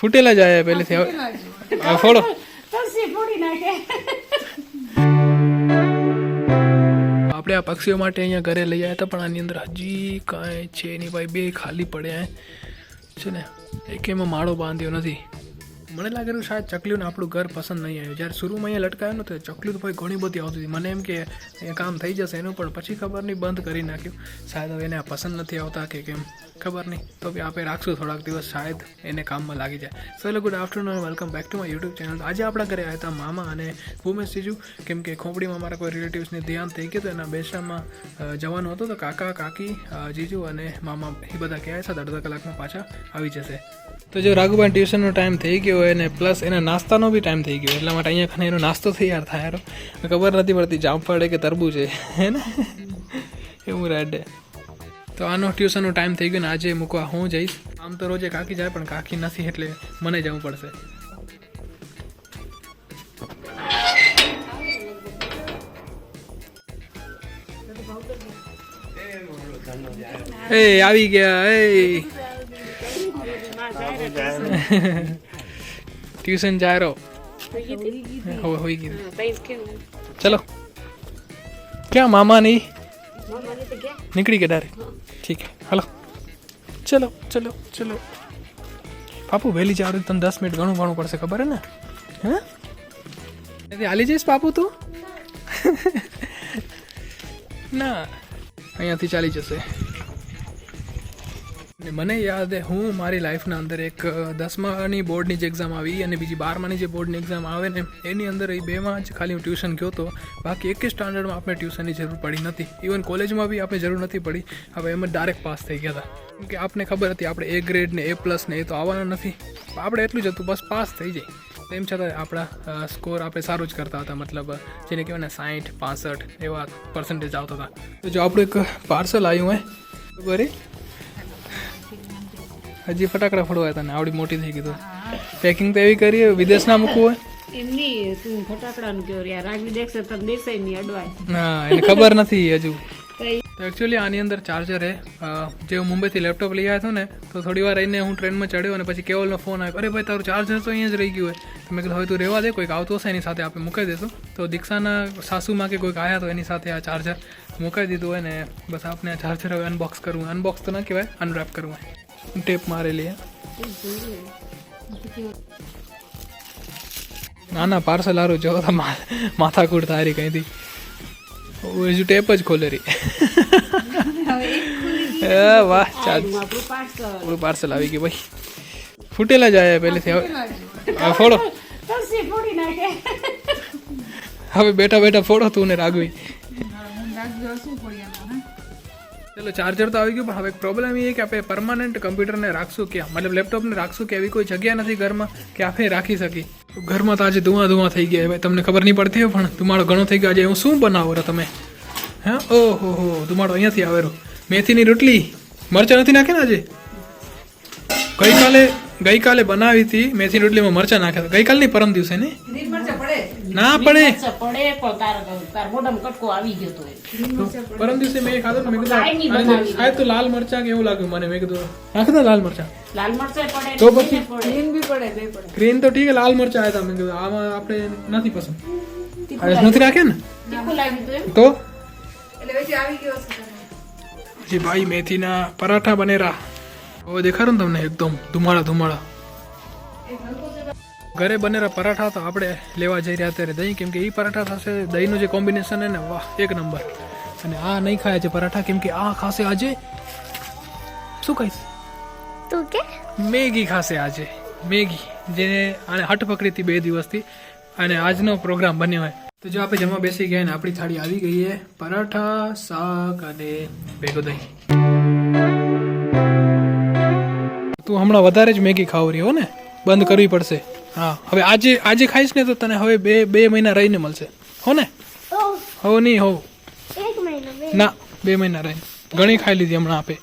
ફૂટેલા જ આવ્યા પહેલેથી હવે. ફોડો. આપણે આ પક્ષીઓ માટે અહીંયા ઘરે લઈ આવ્યા હતા પણ આની અંદર હજી કાંઈ છે નહીં. ભાઈ બે ખાલી પડ્યા છે ને? એક એમાં માળો બાંધ્યો નથી. મને લાગેલું શાયદ ચકલીઓને આપણું ઘર પસંદ નહીં આવ્યું. જ્યારે શરૂમાં અહીંયા લટકાયું ને તો ચકલીઓ તો ભાઈ ઘણી બધી આવતી હતી. મને એમ કે અહીંયા કામ થઈ જશે એનું, પણ પછી ખબર નહીં, બંધ કરી નાખ્યું. શાયદ હવે એને આ પસંદ નથી આવતા કે કેમ, ખબર નહીં. તો બી આપણે રાખશું થોડાક દિવસ, શાયદ એને કામમાં લાગી જાય. સો એટલે good afternoon welcome back to my YouTube channel આજે આપણા ઘરે આવ્યા હતા મામા અને ભૂમેશ જીજુ. કેમ કે ખોપડીમાં મારા કોઈ રિલેટિવ્સને ધ્યાન થઈ ગયું તો એના બેસરામાં જવાનું હતું. તો કાકા, કાકી જીજુ અને મામા એ બધા કહેવાય છે. અડધા કલાકમાં પાછા આવી જશે. તો જો રાઘુભાઈ ટ્યુશનનો ટાઈમ થઈ ગયો હોય ને પ્લસ એના નાસ્તાનો બી ટાઈમ થઈ ગયો એટલા માટે અહીંયા ખાને એનો નાસ્તો તૈયાર થાય યારો ખબર નથી પડતી જામફળે કે તરબુ છે, હે ને? એવું રેડ. તો આનો ટ્યુશનનો ટાઈમ થઈ ગયો ને આજે મૂકવા હું જઈશ. આમ તો રોજે કાકી જાય, પણ કાકી નથી, એટલે મને જવું પડશે. એ, આવી ગયા, એ. ટ્યુશન જાય રહો હવે હોઈ ગયું ચલો ક્યાં મામા નહીં નીકળી ગયા ડાયરેક્ટ ઠીક હે હલો ચલો ચલો ચલો પાપુ વહેલી જાવ તને દસ મિનિટ ઘણું ઘણું પડશે ખબર હે ને હે હાલી જઈશ પાપુ તું ના અહીંયાથી ચાલી જશે ને મને યાદ હે, હું મારી લાઈફના અંદર એક દસમાની બોર્ડની જે એક્ઝામ આવી અને બીજી બારમાની જે બોર્ડની એક્ઝામ આવે ને, એની અંદર એ બેમાં જ ખાલી હું ટ્યુશન ગયો હતો બાકી એક સ્ટાન્ડર્ડમાં આપણે ટ્યુશનની જરૂર પડી નથી. ઇવન કોલેજમાં બી આપણે જરૂર નથી પડી. હવે એમ ડાયરેક્ટ પાસ થઈ ગયા હતા. કે આપને ખબર હતી, આપણે એ ગ્રેડ ને એ પ્લસ ને એ તો આવવાના નથી. આપણે એટલું જ હતું, બસ પાસ થઈ જાય. તેમ છતાં આપણા સ્કોર આપણે સારું જ કરતા હતા. મતલબ જેને કહેવાય ને સાઠ પાસઠ એવા પર્સન્ટેજ આવતા હતા. તો જો આપણું એક પાર્સલ આવ્યું હોય બરાબર? હજી ફટાકડા ફોડવા તને આવડી મોટી થઈ ગઈ તો. પેકિંગ તો એવી કરી વિદેશના મૂકવું હોય. એમની તું ફટાકડાનું કહો યાર આગળ દેખશે તને દેખાય નહીં અડવાય. ના એને ખબર નથી હજુ. તો એકચ્યુઅલી આની અંદર ચાર્જર હે. જે હું મુંબઈથી લેપટોપ લઈ આવ્યો હતો ને તો થોડી વાર રહીને હું ટ્રેનમાં ચડ્યો અને પછી કેવલનો ફોન આવ્યો. અરે ભાઈ તારું ચાર્જર તો અહીંયા જ રહી ગયું હોય તો મેં કીધું હવે તું રહેવા દે કોઈક આવતો હશે એની સાથે આપણે મૂકાઈ દેશું. તો દીક્ષાના સાસુમાં કે કોઈક આવ્યા તો એની સાથે આ ચાર્જર મૂકાઈ દીધું હોય ને બસ આપણે આ ચાર્જર હવે અનબોક્સ કરવું. અનબોક્સ તો ના કહેવાય અનરેપ કરવું ટેપ મારેલી ના ના પાર્સલ આરું જો માથાકૂટ માથાકૂટ થારી કંઈથી. હજુ ટેપ જ ખોલે રહી. એ વાહ ચાલ. પાર્સલ. પૂરું પાર્સલ આવી ગયું ભાઈ. ફૂટેલા જ આવ્યા પહેલેથી હવે. ફોડો. હવે બેઠા બેઠા ફોડો તું ને રાઘવી. ચલો ચાર્જર તો આવી ગયું, પણ હવે પ્રોબ્લેમ એ કે આપણે પરમાનન્ટ કમ્પ્યુટરને રાખશું ક્યાં? મતલબ લેપટોપને રાખશું કે એવી કોઈ જગ્યા નથી ઘરમાં કે આપણે રાખી શકીએ? ઘરમાં તો આજે ધુઆ ધુઆ થઈ ગયા ભાઈ. તમને ખબર નહીં પડતી હોય, પણ ધુમાડો ઘણો થઈ ગયો. આજે હું શું બનાવો તમે? હા? ઓહો હો, ધુમાડો અહીંયાથી આવેલો મેથીની રોટલી, મરચાં નથી નાખે ને આજે? ગઈકાલે ગઈકાલે બનાવી હતી મેથી રોટલીમાં મરચાં નાખ્યા હતા. ગઈકાલની પરમ દિવસે ને ના પડે. પડે પણ તાર તાર મોઢામાં કટકો આવી ગયો તો પરમ દિવસે મેં ખાધો ને મેં કીધું. શાયદ તો લાલ મરચાં કે એવું લાગ્યું મને. મેં કીધું દો લાલ મરચાં. લાલ મરચા પડે તો પછી? પડે. ગ્રીન તો ઠીક છે લાલ મરચાં આયા હતા મેં કીધું આમાં આપણે નથી પસંદ. આ નથી રાખ્યા ને? તીખું લાગ્યું તું પછી ભાઈ મેથીના પરાઠા બનેરા. હવે દેખાડો ને તમને એકદમ ધુમાડા ધુમાડા. ઘરે બનેલા પરાઠા તો આપણે લેવા જઈ રહ્યા અત્યારે દહીં. કેમ કે એ પરાઠા થશે દહીંનું જે કોમ્બિનેશન છે ને વાહ એક નંબર. અને આ નહીં ખાયા છે પરાઠા કેમ કે આ ખાશે આજે શું કહીશ તું કે? મેગી ખાશે આજે. મેગી જેને આને હટ પકડી હતી બે દિવસથી. અને આજનો પ્રોગ્રામ બન્યો હોય. તો જો આપણે જમવા બેસી ગયા ને આપણી થાળી આવી ગઈ છે. પરાઠા શાક અને ભેગો દહીં. તું હમણાં વધારે જ મેગી ખાવ રહ્યો ને? બંધ કરવી પડશે. હા હવે આજે આજે ખાઈશ ને તો તને હવે બે બે મહિના રહીને મળશે. હો ને? હો નહીં બે. ના બે મહિના રહીને. ઘણી ખાઈ લીધી હમણાં આપે.